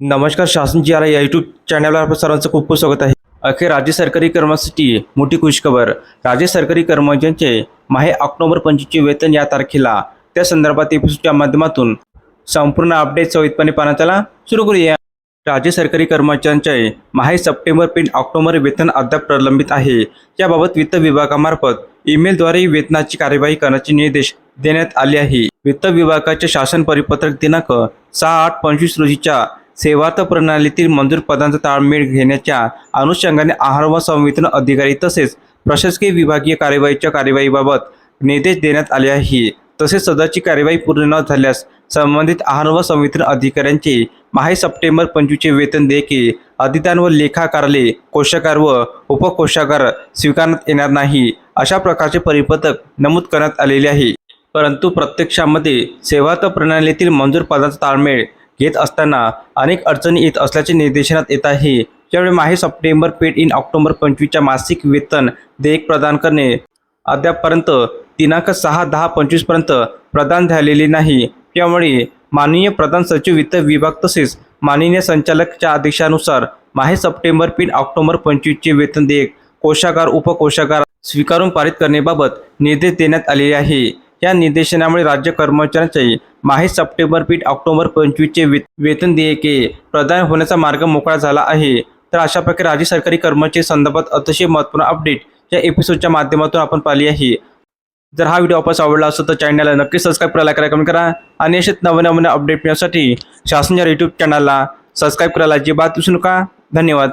नमस्कार शासन जी आर या यूट्यूब चॅनलवर आपलं सर्वांचं खूप खूप स्वागत आहे. अखेर राज्य सरकारी कर्मचाऱ्यांसाठी मोठी खुशखबर. राज्य सरकारी कर्मचाऱ्यांचे माहे ऑक्टोबर पंचवीसचे वेतन या तारखेला. त्या संदर्भात एपिसोडच्या माध्यमातून संपूर्ण अपडेट सवितपणे पाहण्यात आला सुरू करूया. राज्य सरकारी कर्मचाऱ्यांचे माहे सप्टेंबर पेन ऑक्टोबर वेतन अद्याप प्रलंबित आहे. याबाबत वित्त विभागामार्फत ईमेलद्वारे वेतनाची कार्यवाही करण्याचे निर्देश देण्यात आले आहे. वित्त विभागाचे शासन परिपत्रक दिनांक सहा आठ पंचवीस रोजीच्या सेवार्थ प्रणालीतील मंजूर पदांचा ताळमेळ घेण्याच्या अनुषंगाने आहार व संवितरण अधिकारी तसेच प्रशासकीय विभागीय कार्यवाहीच्या कार्यवाहीबाबत निर्देश देण्यात आले आहे. तसेच सदरची कार्यवाही पूर्ण न झाल्यास संबंधित आहार व संवितरण अधिकाऱ्यांचे माहे सप्टेंबर पंचवीसचे वेतन देयके अधिदान व लेखा कार्यालय कोशागार व उपकोशागार स्वीकारण्यात येणार नाही अशा प्रकारचे परिपत्रक नमूद करण्यात आलेले आहे. परंतु प्रत्यक्षामध्ये सेवार्थ प्रणालीतील मंजूर पदांचा ताळमेळ घेत असताना अनेक अडचणी येत असल्याचे निर्देशनात येत आहे त्यामुळे माहे सप्टेंबर पेड इन ऑक्टोबर पंचवीसच्या मासिक वेतन देयक प्रदान करणे अद्यापपर्यंत दिनांक सहा दहा पंचवीसपर्यंत प्रदान झालेले नाही. त्यामुळे माननीय प्रधान सचिव वित्त विभाग तसेच माननीय संचालकच्या आदेशानुसार माहे सप्टेंबर पिन ऑक्टोबर पंचवीसचे वेतन देयक कोशागार उपकोशागार स्वीकारून पारित करण्याबाबत निर्देश देण्यात आलेले आहे. या निर्देशनामुळे राज्य कर्मचाऱ्यांचे माहे सप्टेंबर पीठ ऑक्टोबर पंचवीसचे वे वेतन देयके प्रदान होण्याचा मार्ग मोकळा झाला आहे. तर अशा प्रकारे राज्य सरकारी कर्मचारी संदर्भात अतिशय महत्त्वपूर्ण अपडेट या एपिसोडच्या माध्यमातून आपण पाहिली आहे. जर हा व्हिडिओ आपल्यास आवडला असेल तर चॅनलला नक्की सबस्क्राईब करायला करा कमेंट करा आणि असेच नवीन अपडेट मिळण्यासाठी शासन या यूट्यूब चॅनलला सबस्क्राईब करायला अजिबात विसरू नका. धन्यवाद.